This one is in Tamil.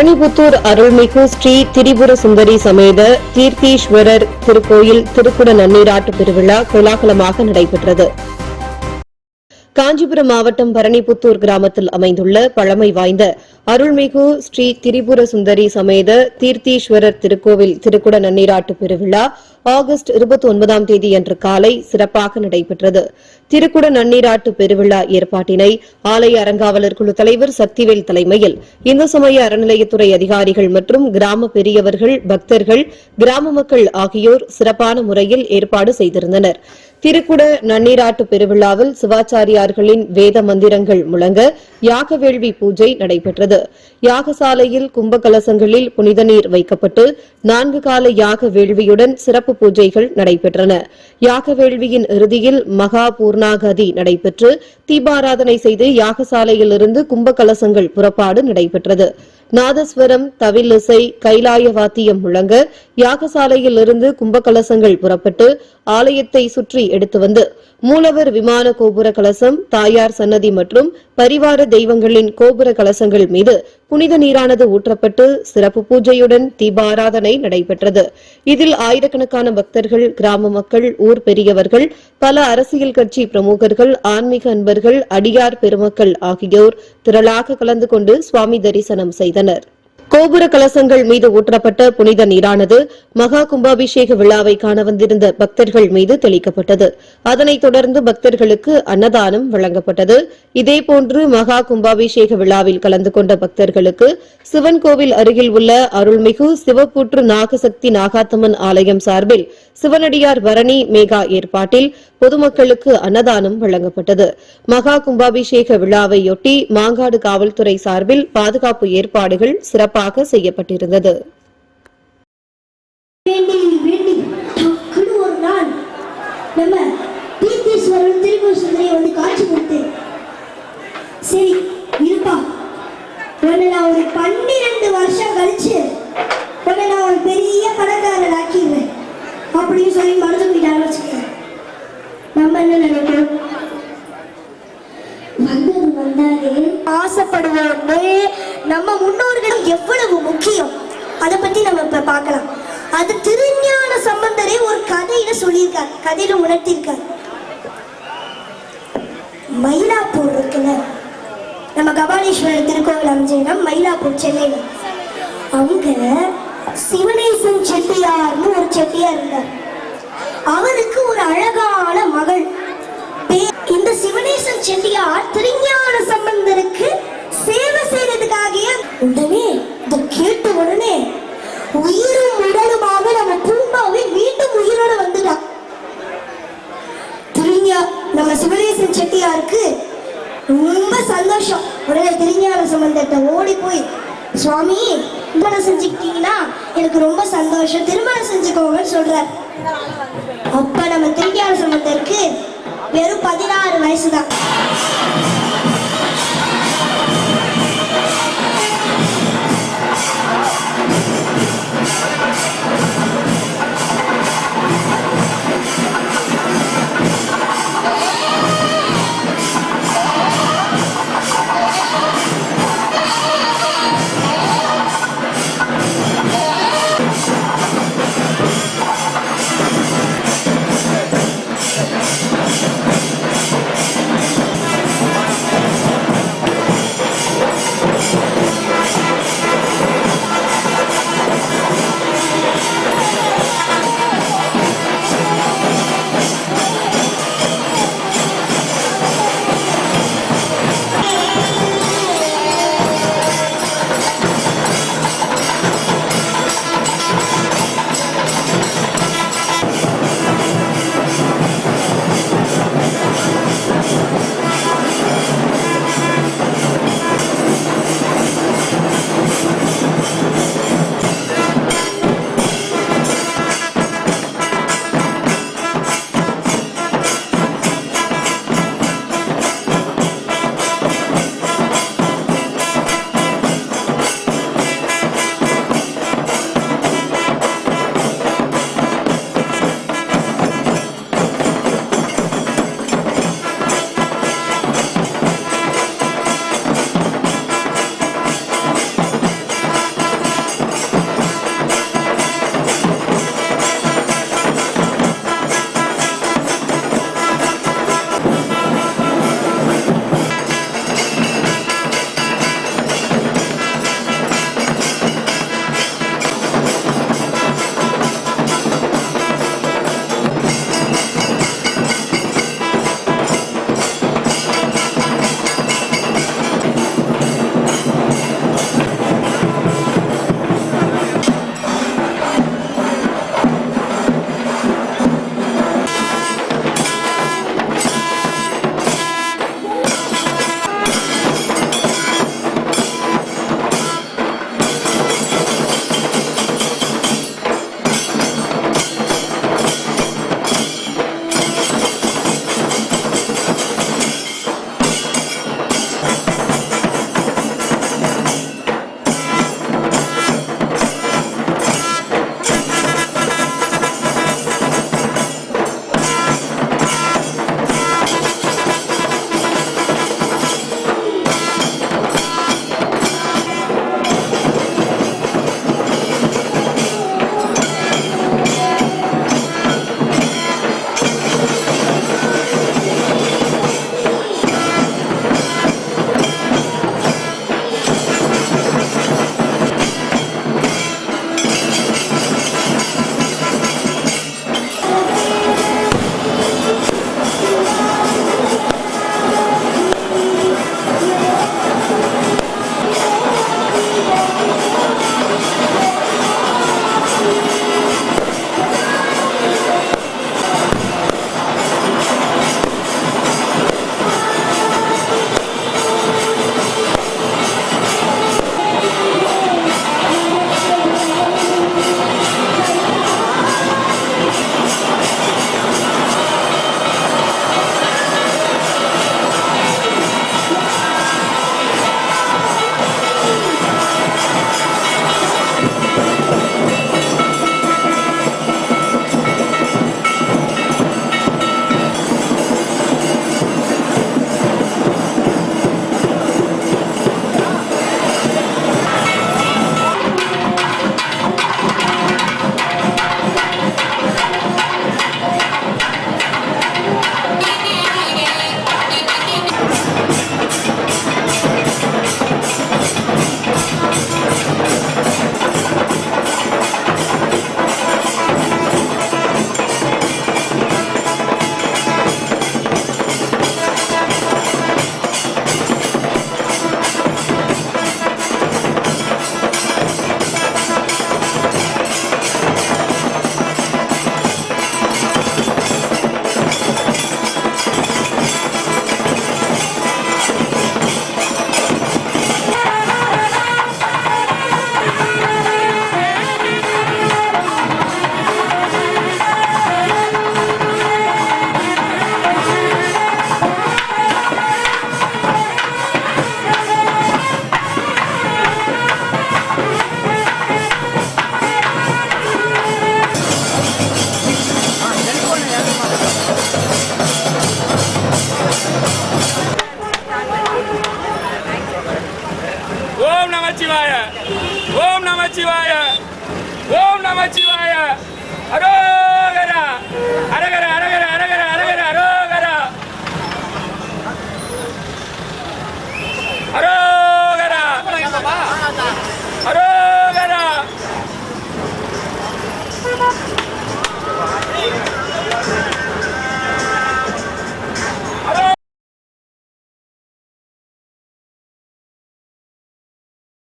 பரணிபுத்தூர் அருள்மிகு ஸ்ரீ திரிபுர சுந்தரி சமேத தீர்த்தீஸ்வரர் திருக்கோயில் திருக்குட நன்னீராட்டு பெருவிழா கோலாகலமாக நடைபெற்றது. காஞ்சிபுரம் மாவட்டம் பரணிபுத்தூர் கிராமத்தில் அமைந்துள்ள பழமை வாய்ந்த அருள்மிகு ஸ்ரீ திரிபுர சுந்தரி சமேத தீர்த்தீஸ்வரர் திருக்கோவில் திருக்குட நன்னீராட்டு பெருவிழா ஆகஸ்ட் இருபத்தி ஒன்பதாம் தேதி அன்று காலை சிறப்பாக நடைபெற்றது. திருக்குட நன்னீராட்டு பெருவிழா ஏற்பாட்டினை ஆலய அறங்காவலர் குழு தலைவர் சக்திவேல் தலைமையில் இந்து சமய அறநிலையத்துறை அதிகாரிகள் மற்றும் கிராம பெரியவர்கள் பக்தர்கள் கிராம மக்கள் ஆகியோர் சிறப்பான முறையில் ஏற்பாடு செய்திருந்தனா் திருக்குட நன்னீராட்டு பெருவிழாவில் சிவாச்சாரியார்களின் வேத மந்திரங்கள் முழங்க யாக வேள்வி பூஜை நடைபெற்றது. யாகசாலையில் கும்பகலசங்களில் புனித நீர் வைக்கப்பட்டு நான்கு கால யாக வேள்வியுடன் சிறப்பு பூஜைகள் நடைபெற்றன. யாக வேள்வியின் இறுதியில் மகா பூர்ணாகதி நடைபெற்று தீபாராதனை செய்து யாகசாலையிலிருந்து கும்பகலசங்கள் புறப்பாடு நடைபெற்றது. நாதஸ்வரம் தவிலிசை கைலாய வாத்தியம் முழங்க யாகசாலையில் இருந்து கும்பகலசங்கள் புறப்பட்டு ஆலயத்தை சுற்றி எடுத்து வந்து மூலவர் விமான கோபுர கலசம் தாயார் சன்னதி மற்றும் பரிவார தெய்வங்களின் கோபுர கலசங்கள் மீது புனித நீரானது ஊற்றப்பட்டு சிறப்பு பூஜையுடன் தீபாராதனை நடைபெற்றது. இதில் ஆயிரக்கணக்கான பக்தர்கள் கிராம மக்கள் ஊர் பெரியவர்கள் பல அரசியல் கட்சி பிரமுகர்கள் ஆன்மீக அன்பர்கள் அடியார் பெருமக்கள் ஆகியோர் திரளாக கலந்து கொண்டு சுவாமி தரிசனம் செய்தனர். தெரிவித்தனர் கோபுர கலசங்கள் மீது ஊற்றப்பட்ட புனித நீரானது மகா கும்பாபிஷேக விழாவை காண வந்திருந்த பக்தர்கள் மீது தெளிக்கப்பட்டது. அதனைத் தொடர்ந்து பக்தர்களுக்கு அன்னதானம் வழங்கப்பட்டது. இதேபோன்று மகா கும்பாபிஷேக விழாவில் கலந்து கொண்ட பக்தர்களுக்கு சிவன் கோவில் அருகில் உள்ள அருள்மிகு சிவப்புற்று நாகசக்தி நாகாத்தம்மன் ஆலயம் சார்பில் சிவனடியார் பரணி மேகா ஏற்பாட்டில் பொதுமக்களுக்கு அன்னதானம் வழங்கப்பட்டது. மகா கும்பாபிஷேக விழாவையொட்டி மாங்காடு காவல்துறை சார்பில் பாதுகாப்பு ஏற்பாடுகள் சிறப்பாக செய்யப்பட்டிருந்தது. வேண்டி வேண்டி ஒரு நாள் நம்ம ஆசைப்படுவோம்னு நம்ம முன்னோர்கள் எவ்வளவு முக்கியம்? அதை பத்தி நம்ம இப்ப பார்க்கலாம். அது திருஞான சம்பந்தரே ஒரு கதையில சொல்லியிருக்கார். கதையில உணர்த்திருக்கார். மயிலாப்பூர் இருக்குல்ல? நம்ம கபாலீஸ்வரர் திருக்கோவில் அமைஞ்சிடம் மயிலாப்பூர் சென்னையில். அவங்க சிவனேசன் செட்டியார்னு ஒரு செட்டியார் இருந்தார். அவருக்கு ஒரு அழகான மகள். இந்த சிவனேசன் செட்டியார் திருஞான சம்பந்தருக்கு சேவை செய்யறதுக்காக உடனே இதை கேட்ட உடனே உயிரும் உடலுமாக நம்ம பூம்பாவே மீண்டும் உயிரோட வந்துட்டான் திருஞா நம்ம சிவனேசன் செட்டியாருக்கு ரொம்ப சந்தோஷம். உடனே திருஞான சம்பந்தத்தை ஓடி போய் சுவாமி திருமணம் செஞ்சுக்கிட்டீங்கன்னா எனக்கு ரொம்ப சந்தோஷம். திருமணம் செஞ்சுக்கோங்கன்னு சொல்றார். அப்ப நம்ம திருஞான சம்பந்தருக்கு வெறும் பதினாறு வயசுதான். நமச்சிவாய ஓம் நமச்சிவாய அரோ